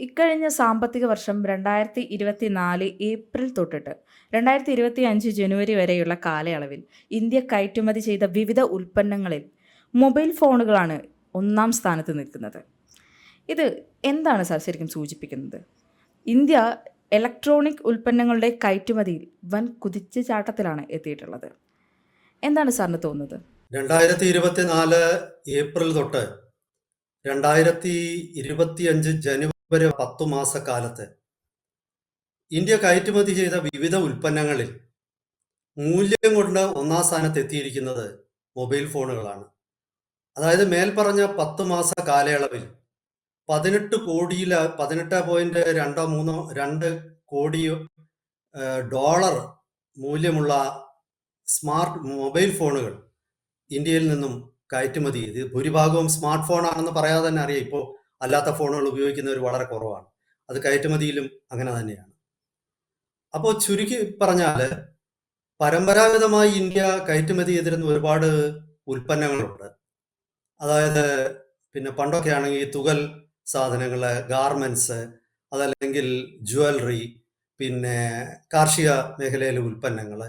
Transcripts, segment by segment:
ഇക്കഴിഞ്ഞ സാമ്പത്തിക വർഷം രണ്ടായിരത്തി ഇരുപത്തി നാല് ഏപ്രിൽ തൊട്ടിട്ട് രണ്ടായിരത്തി ഇരുപത്തി അഞ്ച് ജനുവരി വരെയുള്ള കാലയളവിൽ ഇന്ത്യ കയറ്റുമതി ചെയ്ത വിവിധ ഉൽപ്പന്നങ്ങളിൽ മൊബൈൽ ഫോണുകളാണ് ഒന്നാം സ്ഥാനത്ത് നിൽക്കുന്നത്. ഇത് എന്താണ് സർ ശരിക്കും സൂചിപ്പിക്കുന്നത്? ഇന്ത്യ ഇലക്ട്രോണിക് ഉൽപ്പന്നങ്ങളുടെ കയറ്റുമതിയിൽ വൻ കുതിച്ചുചാട്ടത്തിലാണ് എത്തിയിട്ടുള്ളത്. എന്താണ് സാറിന് തോന്നുന്നത്? രണ്ടായിരത്തി ഇരുപത്തിനാല് ഏപ്രിൽ തൊട്ട് രണ്ടായിരത്തി ഇരുപത്തിയഞ്ച് ജനുവരി പത്തു മാസക്കാലത്ത് ഇന്ത്യ കയറ്റുമതി ചെയ്ത വിവിധ ഉൽപ്പന്നങ്ങളിൽ മൂല്യം കൊണ്ട് ഒന്നാം സ്ഥാനത്ത് എത്തിയിരിക്കുന്നത് മൊബൈൽ ഫോണുകളാണ്. അതായത് മേൽപ്പറഞ്ഞ പത്ത് മാസ കാലയളവിൽ പതിനെട്ട് കോടിയിൽ പതിനെട്ട് പോയിന്റ് രണ്ടോ മൂന്നോ രണ്ട് കോടി ഡോളർ മൂല്യമുള്ള സ്മാർട്ട് മൊബൈൽ ഫോണുകൾ ഇന്ത്യയിൽ നിന്നും കയറ്റുമതി ചെയ്ത്. ഭൂരിഭാഗവും സ്മാർട്ട് ഫോൺ ആണെന്ന് പറയാതെ തന്നെ അറിയാം. ഇപ്പോൾ അല്ലാത്ത ഫോണുകൾ ഉപയോഗിക്കുന്നവർ വളരെ കുറവാണ്. അത് കയറ്റുമതിയിലും അങ്ങനെ തന്നെയാണ്. അപ്പോൾ ചുരുക്കി പറഞ്ഞാൽ പരമ്പരാഗതമായി ഇന്ത്യ കയറ്റുമതി ചെയ്തിരുന്ന ഒരുപാട് ഉൽപ്പന്നങ്ങളുണ്ട്. അതായത് പിന്നെ പണ്ടൊക്കെ ആണെങ്കിൽ തുകൽ സാധനങ്ങൾ ഗാർമെന്റ്സ് അതല്ലെങ്കിൽ ജ്വല്ലറി പിന്നെ കാർഷിക മേഖലയിലെ ഉൽപ്പന്നങ്ങൾ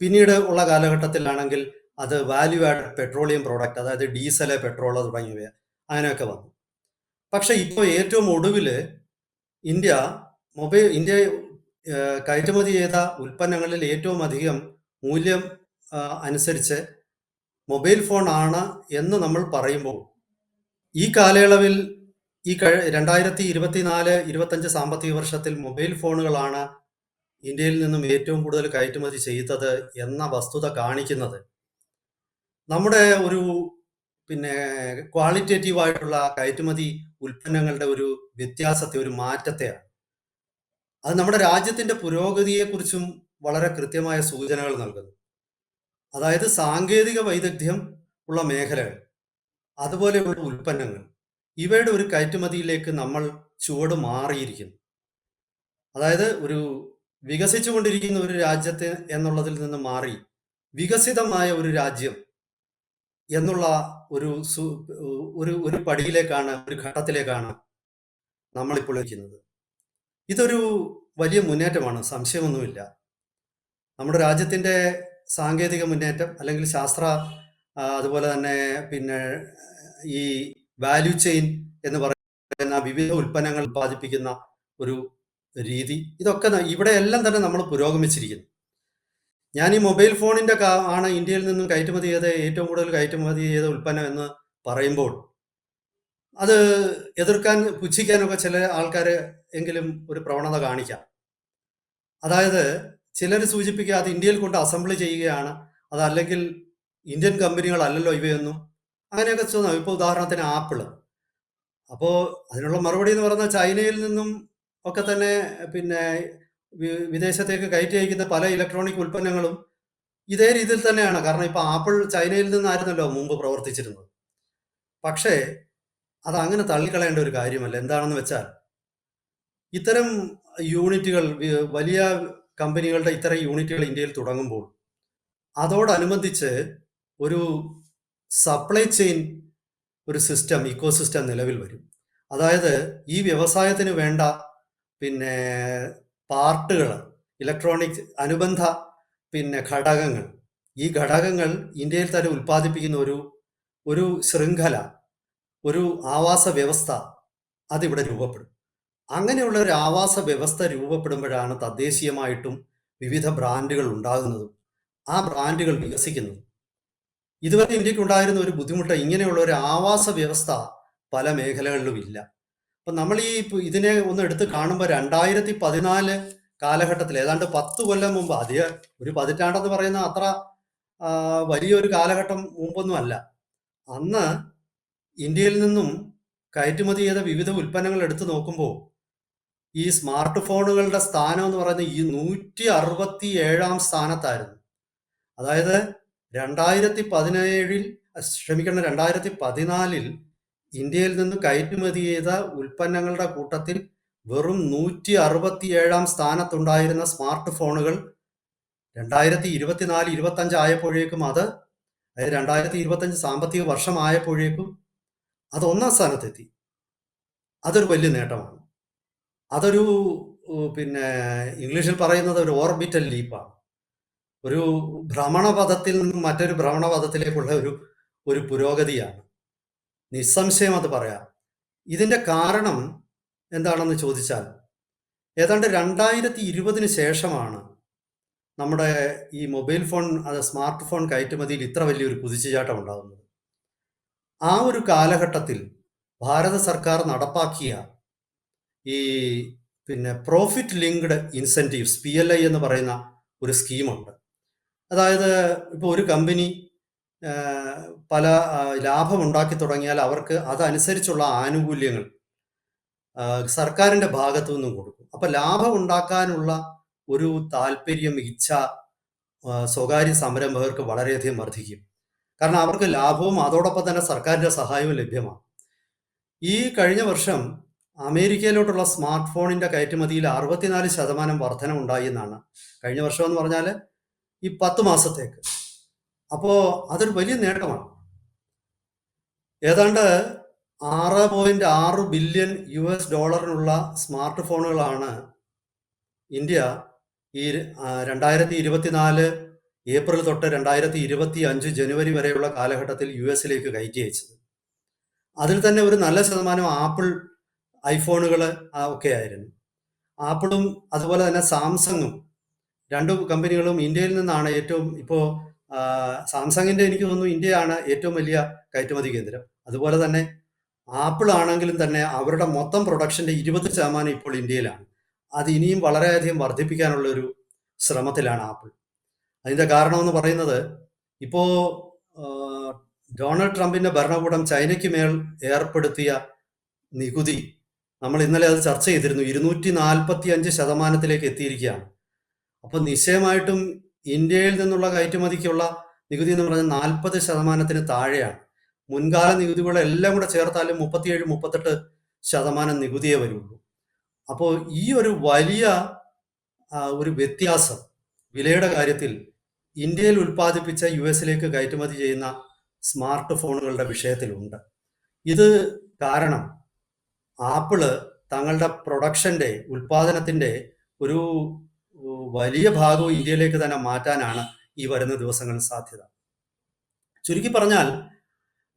പിന്നീട് ഉള്ള കാലഘട്ടത്തിലാണെങ്കിൽ അത് വാല്യൂ ആഡ് പെട്രോളിയം പ്രോഡക്റ്റ് അതായത് ഡീസൽ പെട്രോൾ തുടങ്ങിയവ അങ്ങനെയൊക്കെ വന്നു. പക്ഷെ ഇപ്പോൾ ഏറ്റവും ഒടുവിൽ ഇന്ത്യ മൊബൈൽ ഇന്ത്യ കയറ്റുമതി ചെയ്ത ഉൽപ്പന്നങ്ങളിൽ ഏറ്റവും അധികം മൂല്യം അനുസരിച്ച് മൊബൈൽ ഫോൺ ആണ് എന്ന് നമ്മൾ പറയുമ്പോൾ ഈ കാലയളവിൽ ഈ കഴി രണ്ടായിരത്തി ഇരുപത്തിനാല് ഇരുപത്തഞ്ച് സാമ്പത്തിക വർഷത്തിൽ മൊബൈൽ ഫോണുകളാണ് ഇന്ത്യയിൽ നിന്നും ഏറ്റവും കൂടുതൽ കയറ്റുമതി ചെയ്തത് എന്ന വസ്തുത കാണിക്കുന്നത്. നമ്മുടെ ഒരു പിന്നെ ക്വാളിറ്റേറ്റീവ് ആയിട്ടുള്ള കയറ്റുമതി ഉൽപ്പന്നങ്ങളുടെ ഒരു വ്യത്യാസത്തെ ഒരു മാറ്റത്തെയാണ് അത് നമ്മുടെ രാജ്യത്തിന്റെ പുരോഗതിയെക്കുറിച്ചും വളരെ കൃത്യമായ സൂചനകൾ നൽകുന്നു. അതായത് സാങ്കേതിക വൈദഗ്ധ്യം ഉള്ള മേഖലകൾ അതുപോലെയുള്ള ഉൽപ്പന്നങ്ങൾ ഇവയുടെ ഒരു കയറ്റുമതിയിലേക്ക് നമ്മൾ ചുവട് മാറിയിരിക്കുന്നു. അതായത് ഒരു വികസിച്ചുകൊണ്ടിരിക്കുന്ന ഒരു രാജ്യത്തെ എന്നുള്ളതിൽ നിന്ന് മാറി വികസിതമായ ഒരു രാജ്യം എന്നുള്ള ഒരു ഒരു ഒരു പടിയിലേക്കാണ് ഒരു ഘട്ടത്തിലേക്കാണ് നമ്മളിപ്പോൾ ഇരിക്കുന്നത്. ഇതൊരു വലിയ മുന്നേറ്റമാണ് സംശയമൊന്നുമില്ല. നമ്മുടെ രാജ്യത്തിന്റെ സാങ്കേതിക മുന്നേറ്റം അല്ലെങ്കിൽ ശാസ്ത്ര അതുപോലെ തന്നെ പിന്നെ ഈ വാല്യൂ ചെയിൻ എന്ന് പറയുന്ന വിവിധ ഉൽപ്പന്നങ്ങൾ ഉൽപ്പാദിപ്പിക്കുന്ന ഒരു രീതി. ഇതൊക്കെ ഇവിടെ എല്ലാം തന്നെ നമ്മൾ പുരോഗമിച്ചിരിക്കുന്നു. ഞാൻ ഈ മൊബൈൽ ഫോണിന്റെ ആണ് ഇന്ത്യയിൽ നിന്നും കയറ്റുമതി ചെയ്ത ഏറ്റവും കൂടുതൽ കയറ്റുമതി ചെയ്ത ഉൽപ്പന്നം എന്ന് പറയുമ്പോൾ അത് എതിർക്കാൻ പുച്ഛിക്കാനൊക്കെ ചില ആൾക്കാർ എങ്കിലും ഒരു പ്രവണത കാണിക്കാം. അതായത് ചിലർ സൂചിപ്പിക്കുക അത് ഇന്ത്യയിൽ കൊണ്ട് അസംബിൾ ചെയ്യുകയാണ് അതല്ലെങ്കിൽ ഇന്ത്യൻ കമ്പനികളല്ലല്ലോ ഇവയൊന്നും. അങ്ങനെയൊക്കെ തോന്നാം ഇപ്പോൾ ഉദാഹരണത്തിന് ആപ്പിൾ അപ്പോൾ അതിനുള്ള മറുപടി എന്ന് പറഞ്ഞാൽ ചൈനയിൽ നിന്നും ഒക്കെ തന്നെ പിന്നെ വിദേശത്തേക്ക് കയറ്റി അയക്കുന്ന പല ഇലക്ട്രോണിക് ഉൽപ്പന്നങ്ങളും ഇതേ രീതിയിൽ തന്നെയാണ്. കാരണം ഇപ്പൊ ആപ്പിൾ ചൈനയിൽ നിന്നായിരുന്നല്ലോ മുമ്പ് പ്രവർത്തിച്ചിരുന്നത്. പക്ഷേ അത് അങ്ങനെ തള്ളിക്കളയേണ്ട ഒരു കാര്യമല്ല. എന്താണെന്ന് വെച്ചാൽ ഇത്തരം യൂണിറ്റുകൾ വലിയ കമ്പനികളുടെ ഇത്തരം യൂണിറ്റുകൾ ഇന്ത്യയിൽ തുടങ്ങുമ്പോൾ അതോടനുബന്ധിച്ച് ഒരു സപ്ലൈ ചെയിൻ ഒരു സിസ്റ്റം ഇക്കോ സിസ്റ്റം നിലവിൽ വരും. അതായത് ഈ വ്യവസായത്തിന് വേണ്ട പിന്നെ പാർട്ടുകൾ ഇലക്ട്രോണിക് അനുബന്ധ പിന്നെ ഘടകങ്ങൾ. ഈ ഘടകങ്ങൾ ഇന്ത്യയിൽ തന്നെ ഉൽപ്പാദിപ്പിക്കുന്ന ഒരു ഒരു ശൃംഖല ഒരു ആവാസ വ്യവസ്ഥ അതിവിടെ രൂപപ്പെടും. അങ്ങനെയുള്ള ഒരു ആവാസ വ്യവസ്ഥ രൂപപ്പെടുമ്പോഴാണ് തദ്ദേശീയമായിട്ടും വിവിധ ബ്രാൻഡുകൾ ഉണ്ടാകുന്നതും ആ ബ്രാൻഡുകൾ വികസിക്കുന്നതും. ഇതുവരെ ഇന്ത്യയ്ക്ക് ഉണ്ടായിരുന്ന ഒരു ബുദ്ധിമുട്ട് ഇങ്ങനെയുള്ള ഒരു ആവാസ വ്യവസ്ഥ പല മേഖലകളിലും ഇല്ല. അപ്പൊ നമ്മൾ ഈ ഇതിനെ ഒന്ന് എടുത്ത് കാണുമ്പോൾ രണ്ടായിരത്തി പതിനാല് കാലഘട്ടത്തിൽ ഏതാണ്ട് പത്ത് കൊല്ലം മുമ്പ് അധിക ഒരു പതിറ്റാണ്ടെന്ന് പറയുന്ന അത്ര വലിയൊരു കാലഘട്ടം മുമ്പൊന്നും അല്ല. അന്ന് ഇന്ത്യയിൽ നിന്നും കയറ്റുമതി ചെയ്ത വിവിധ ഉൽപ്പന്നങ്ങൾ എടുത്തു നോക്കുമ്പോൾ ഈ സ്മാർട്ട് ഫോണുകളുടെ സ്ഥാനം എന്ന് പറയുന്നത് ഈ നൂറ്റി അറുപത്തി ഏഴാം സ്ഥാനത്തായിരുന്നു. അതായത് രണ്ടായിരത്തി പതിനേഴിൽ ക്ഷമിക്കണം രണ്ടായിരത്തി പതിനാലിൽ ഇന്ത്യയിൽ നിന്ന് കയറ്റുമതി ചെയ്ത ഉൽപ്പന്നങ്ങളുടെ കൂട്ടത്തിൽ വെറും നൂറ്റി അറുപത്തി ഏഴാം സ്ഥാനത്തുണ്ടായിരുന്ന സ്മാർട്ട് ഫോണുകൾ രണ്ടായിരത്തി ഇരുപത്തിനാല് ഇരുപത്തഞ്ച് ആയപ്പോഴേക്കും അത് അതായത് രണ്ടായിരത്തി ഇരുപത്തഞ്ച് സാമ്പത്തിക വർഷമായപ്പോഴേക്കും അത് ഒന്നാം സ്ഥാനത്തെത്തി. അതൊരു വലിയ നേട്ടമാണ്. അതൊരു പിന്നെ ഇംഗ്ലീഷിൽ പറയുന്നത് ഒരു ഓർബിറ്റൽ ലീപ്പാണ്. ഒരു ഭ്രമണപഥത്തിൽ നിന്നും മറ്റൊരു ഭ്രമണപഥത്തിലേക്കുള്ള ഒരു ഒരു പുരോഗതിയാണ്. നിസ്സംശയം അത് പറയാം. ഇതിന്റെ കാരണം എന്താണെന്ന് ചോദിച്ചാൽ ഏതാണ്ട് രണ്ടായിരത്തി ഇരുപതിന് ശേഷമാണ് നമ്മുടെ ഈ മൊബൈൽ ഫോൺ അത് സ്മാർട്ട് ഫോൺ കയറ്റുമതിയിൽ ഇത്ര വലിയൊരു കുതിച്ചുചാട്ടം ഉണ്ടാകുന്നത് ആ ഒരു കാലഘട്ടത്തിൽ ഭാരത സർക്കാർ നടപ്പാക്കിയ ഈ പിന്നെ profit linked incentives P L I എന്ന് പറയുന്ന ഒരു സ്കീമുണ്ട്. അതായത് ഇപ്പോൾ ഒരു കമ്പനി പല ലാഭം ഉണ്ടാക്കി തുടങ്ങിയാൽ അവർക്ക് അതനുസരിച്ചുള്ള ആനുകൂല്യങ്ങൾ സർക്കാരിന്റെ ഭാഗത്തു നിന്നും കൊടുക്കും. അപ്പം ലാഭം ഉണ്ടാക്കാനുള്ള ഒരു താല്പര്യം ഇച്ഛ സ്വകാര്യ സംരംഭകർക്ക് വളരെയധികം വർദ്ധിക്കും. കാരണം അവർക്ക് ലാഭവും അതോടൊപ്പം തന്നെ സർക്കാരിന്റെ സഹായവും ലഭ്യമാണ്. ഈ കഴിഞ്ഞ വർഷം അമേരിക്കയിലോട്ടുള്ള സ്മാർട്ട് ഫോണിന്റെ കയറ്റുമതിയിൽ അറുപത്തിനാല് ശതമാനം വർധന ഉണ്ടായി എന്നാണ്. കഴിഞ്ഞ വർഷം എന്ന് പറഞ്ഞാൽ ഈ പത്ത് മാസത്തേക്ക്. അപ്പോൾ അതൊരു വലിയ നേട്ടമാണ്. ഏതാണ്ട് ആറ് പോയിന്റ് ആറ് ബില്യൺ യു എസ് ഡോളറിനുള്ള സ്മാർട്ട് ഫോണുകളാണ് ഇന്ത്യ ഈ രണ്ടായിരത്തി ഇരുപത്തിനാല് ഏപ്രിൽ തൊട്ട് രണ്ടായിരത്തി ഇരുപത്തി അഞ്ച് ജനുവരി വരെയുള്ള കാലഘട്ടത്തിൽ യു എസിലേക്ക് കയറ്റി അയച്ചത്. അതിൽ തന്നെ ഒരു നല്ല ശതമാനം ആപ്പിൾ ഐഫോണുകൾ ഒക്കെ ആയിരുന്നു. ആപ്പിളും അതുപോലെ തന്നെ സാംസങ്ങും രണ്ടു കമ്പനികളും ഇന്ത്യയിൽ നിന്നാണ് ഏറ്റവും ഇപ്പോൾ സാംസങ്ങിന്റെ എനിക്ക് തോന്നുന്നു ഇന്ത്യയാണ് ഏറ്റവും വലിയ കയറ്റുമതി കേന്ദ്രം. അതുപോലെ തന്നെ ആപ്പിൾ ആണെങ്കിലും തന്നെ അവരുടെ മൊത്തം പ്രൊഡക്ഷന്റെ ഇരുപത് ശതമാനം ഇപ്പോൾ ഇന്ത്യയിലാണ്. അത് ഇനിയും വളരെയധികം വർദ്ധിപ്പിക്കാനുള്ള ഒരു ശ്രമത്തിലാണ് ആപ്പിൾ. അതിന്റെ കാരണം എന്ന് പറയുന്നത് ഇപ്പോ ഡൊണാൾഡ് ട്രംപിന്റെ ഭരണകൂടം ചൈനയ്ക്ക് മേൽ ഏർപ്പെടുത്തിയ നികുതി നമ്മൾ ഇന്നലെ അത് ചർച്ച ചെയ്തിരുന്നു. ഇരുന്നൂറ്റി നാൽപ്പത്തി അഞ്ച് ശതമാനത്തിലേക്ക് എത്തിയിരിക്കുകയാണ്. അപ്പൊ നിശ്ചയമായിട്ടും ഇന്ത്യയിൽ നിന്നുള്ള കയറ്റുമതിക്കുള്ള നികുതി എന്ന് പറഞ്ഞാൽ നാൽപ്പത് ശതമാനത്തിന് താഴെയാണ്. മുൻകാല നികുതികളെല്ലാം കൂടെ ചേർത്താലും മുപ്പത്തിയേഴ് മുപ്പത്തെട്ട് ശതമാനം നികുതിയേ വരുള്ളൂ. അപ്പോൾ ഈ ഒരു വലിയ ഒരു വ്യത്യാസം വിലയുടെ കാര്യത്തിൽ ഇന്ത്യയിൽ ഉൽപ്പാദിപ്പിച്ച യു എസിലേക്ക് കയറ്റുമതി ചെയ്യുന്ന സ്മാർട്ട് ഫോണുകളുടെ വിഷയത്തിലുണ്ട്. ഇത് കാരണം ആപ്പിൾ തങ്ങളുടെ പ്രൊഡക്ഷന്റെ ഉൽപാദനത്തിന്റെ ഒരു വലിയ ഭാഗവും ഇന്ത്യയിലേക്ക് തന്നെ മാറ്റാനാണ് ഈ വരുന്ന ദിവസങ്ങളിൽ സാധ്യത. ചുരുക്കി പറഞ്ഞാൽ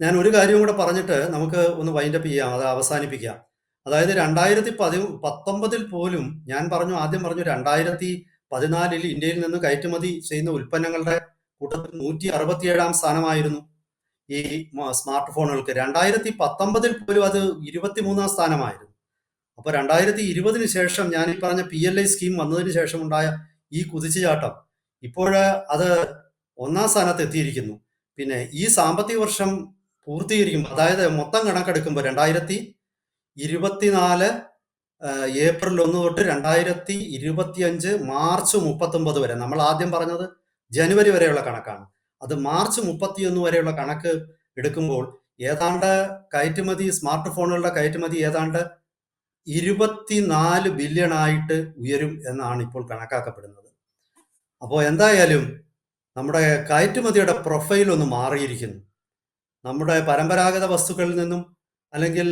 ഞാൻ ഒരു കാര്യം കൂടെ പറഞ്ഞിട്ട് നമുക്ക് ഒന്ന് വൈൻഡപ്പ് ചെയ്യാം അത് അവസാനിപ്പിക്കാം. അതായത് രണ്ടായിരത്തി പതി പത്തൊമ്പതിൽ പോലും ഞാൻ പറഞ്ഞു ആദ്യം പറഞ്ഞു രണ്ടായിരത്തി പതിനാലിൽ ഇന്ത്യയിൽ നിന്ന് കയറ്റുമതി ചെയ്യുന്ന ഉൽപ്പന്നങ്ങളുടെ കൂട്ടത്തിൽ നൂറ്റി അറുപത്തിയേഴാം സ്ഥാനമായിരുന്നു ഈ സ്മാർട്ട് ഫോണുകൾക്ക് രണ്ടായിരത്തി പത്തൊമ്പതിൽ പോലും അത് ഇരുപത്തിമൂന്നാം സ്ഥാനമായിരുന്നു. അപ്പൊ രണ്ടായിരത്തി ഇരുപതിന് ശേഷം ഞാൻ ഈ പറഞ്ഞ പി എൽ ഐ സ്കീം വന്നതിന് ശേഷം ഉണ്ടായ ഈ കുതിച്ചുചാട്ടം ഇപ്പോഴ് അത് ഒന്നാം സ്ഥാനത്ത് എത്തിയിരിക്കുന്നു. പിന്നെ ഈ സാമ്പത്തിക വർഷം പൂർത്തീകരിക്കുമ്പോൾ അതായത് മൊത്തം കണക്കെടുക്കുമ്പോൾ രണ്ടായിരത്തി ഇരുപത്തിനാല് ഏപ്രിൽ ഒന്ന് തൊട്ട് രണ്ടായിരത്തി ഇരുപത്തിയഞ്ച് മാർച്ച് മുപ്പത്തൊമ്പത് വരെ നമ്മൾ ആദ്യം പറഞ്ഞത് ജനുവരി വരെയുള്ള കണക്കാണ്. അത് മാർച്ച് മുപ്പത്തിയൊന്ന് വരെയുള്ള കണക്ക് എടുക്കുമ്പോൾ ഏതാണ്ട് കയറ്റുമതി സ്മാർട്ട് ഫോണുകളുടെ കയറ്റുമതി ഏതാണ്ട് ഇരുപത്തിനാല് ബില്യൺ ആയിട്ട് ഉയരും എന്നാണ് ഇപ്പോൾ കണക്കാക്കപ്പെടുന്നത്. അപ്പോൾ എന്തായാലും നമ്മുടെ കയറ്റുമതിയുടെ പ്രൊഫൈൽ ഒന്ന് മാറിയിരിക്കുന്നു. നമ്മുടെ പരമ്പരാഗത വസ്തുക്കളിൽ നിന്നും അല്ലെങ്കിൽ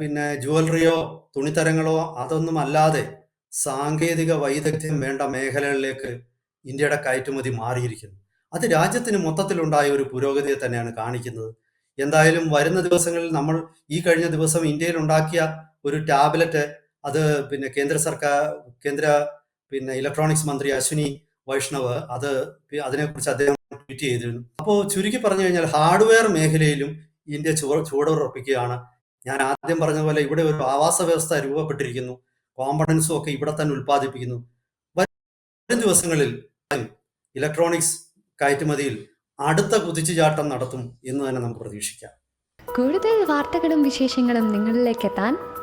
പിന്നെ ജുവലറിയോ തുണിത്തരങ്ങളോ അതൊന്നും അല്ലാതെ സാങ്കേതിക വൈദഗ്ധ്യം വേണ്ട മേഖലകളിലേക്ക് ഇന്ത്യയുടെ കയറ്റുമതി മാറിയിരിക്കുന്നു. അത് രാജ്യത്തിന് മൊത്തത്തിലുണ്ടായ ഒരു പുരോഗതിയെ തന്നെയാണ് കാണിക്കുന്നത്. എന്തായാലും വരുന്ന ദിവസങ്ങളിൽ നമ്മൾ ഈ കഴിഞ്ഞ ദിവസം ഇന്ത്യയിൽ ഉണ്ടാക്കിയ ഒരു ടാബ്ലറ്റ് അത് പിന്നെ കേന്ദ്ര സർക്കാർ കേന്ദ്ര പിന്നെ ഇലക്ട്രോണിക്സ് മന്ത്രി അശ്വിനി വൈഷ്ണവ് അത് അതിനെക്കുറിച്ച് അദ്ദേഹം ട്വീറ്റ് ചെയ്തിരുന്നു. അപ്പോൾ ചുരുക്കി പറഞ്ഞു കഴിഞ്ഞാൽ ഹാർഡ്വെയർ മേഖലയിലും ഇന്ത്യ ചുവ ചുവടുറപ്പിക്കുകയാണ്. ഞാൻ ആദ്യം പറഞ്ഞ പോലെ ഇവിടെ ഒരു ആവാസ വ്യവസ്ഥ രൂപപ്പെട്ടിരിക്കുന്നു. കോമ്പണൻസും ഒക്കെ ഇവിടെ തന്നെ ഉൽപ്പാദിപ്പിക്കുന്നു. വരും ദിവസങ്ങളിൽ ഇലക്ട്രോണിക്സ് കയറ്റുമതിയിൽ അടുത്ത കുതിച്ചുചാട്ടം നടത്തും എന്ന് തന്നെ നമുക്ക് പ്രതീക്ഷിക്കാം. കൂടുതൽ വാർത്തകളും വിശേഷങ്ങളും നിങ്ങളിലേക്ക് എത്താൻ